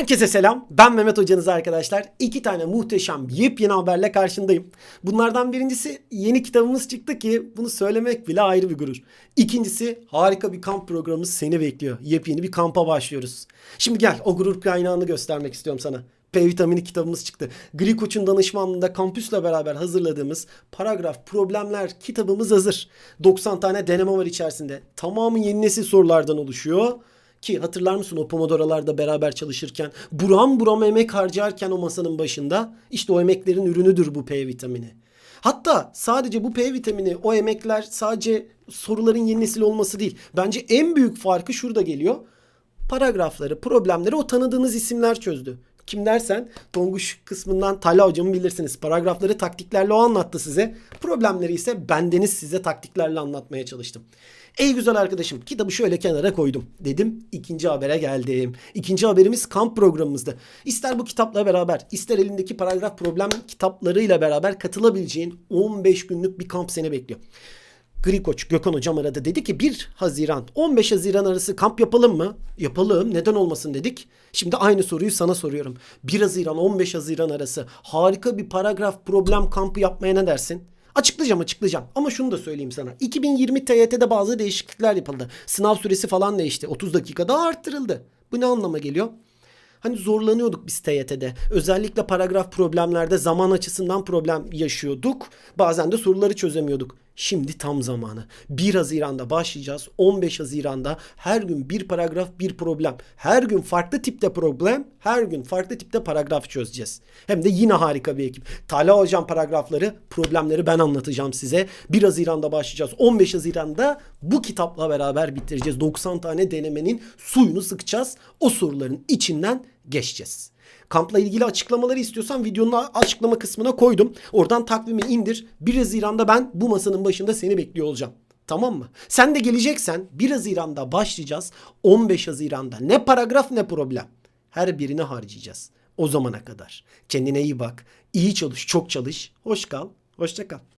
Herkese selam. Ben Mehmet Hocanız arkadaşlar. İki tane muhteşem yepyeni haberle karşındayım. Bunlardan birincisi yeni kitabımız çıktı ki bunu söylemek bile ayrı bir gurur. İkincisi harika bir kamp programımız seni bekliyor. Yepyeni bir kampa başlıyoruz. Şimdi gel o gurur kaynağını göstermek istiyorum sana. P vitamini kitabımız çıktı. Gri Koç'un danışmanlığında kampüsle beraber hazırladığımız paragraf problemler kitabımız hazır. 90 tane deneme var içerisinde. Tamamı yeni nesil sorulardan oluşuyor. Ki hatırlar mısın o pomodorolarda beraber çalışırken buram buram emek harcarken o masanın başında işte o emeklerin ürünüdür bu P vitamini. Hatta sadece bu P vitamini o emekler sadece soruların yeni nesil olması değil. Bence en büyük farkı şurada geliyor. Paragrafları, problemleri o tanıdığınız isimler çözdü. Kim dersen Tonguç kısmından Talha hocamı bilirsiniz. Paragrafları taktiklerle o anlattı size. Problemleri ise bendeniz size taktiklerle anlatmaya çalıştım. Ey güzel arkadaşım kitabı şöyle kenara koydum dedim. ikinci habere geldim. İkinci haberimiz kamp programımızda. İster bu kitapla beraber ister elindeki paragraf problem kitaplarıyla beraber katılabileceğin 15 günlük bir kamp seni bekliyor. Gri Koç Gökhan Hocam aradı. Dedi ki 1 Haziran 15 Haziran arası kamp yapalım mı? Yapalım. Neden olmasın dedik. Şimdi aynı soruyu sana soruyorum. 1 Haziran 15 Haziran arası harika bir paragraf problem kampı yapmaya ne dersin? Açıklayacağım açıklayacağım. Ama şunu da söyleyeyim sana. 2020 TYT'de bazı değişiklikler yapıldı. Sınav süresi falan değişti. 30 dakika daha arttırıldı. Bu ne anlama geliyor? Hani zorlanıyorduk biz TYT'de. Özellikle paragraf problemlerde zaman açısından problem yaşıyorduk. Bazen de soruları çözemiyorduk. Şimdi tam zamanı. 1 Haziran'da başlayacağız. 15 Haziran'da her gün bir paragraf bir problem. Her gün farklı tipte problem, her gün farklı tipte paragraf çözeceğiz. Hem de yine harika bir ekip. Talha Hocam paragrafları, problemleri ben anlatacağım size. 1 Haziran'da başlayacağız. 15 Haziran'da bu kitapla beraber bitireceğiz. 90 tane denemenin suyunu sıkacağız. O soruların içinden geçeceğiz. Kampla ilgili açıklamaları istiyorsan videonun açıklama kısmına koydum. Oradan takvimi indir. 1 Haziran'da ben bu masanın başında seni bekliyor olacağım. Tamam mı? Sen de geleceksen 1 Haziran'da başlayacağız. 15 Haziran'da ne paragraf ne problem. Her birini harcayacağız. O zamana kadar. Kendine iyi bak. İyi çalış, çok çalış. Hoş kal. Hoşça kal.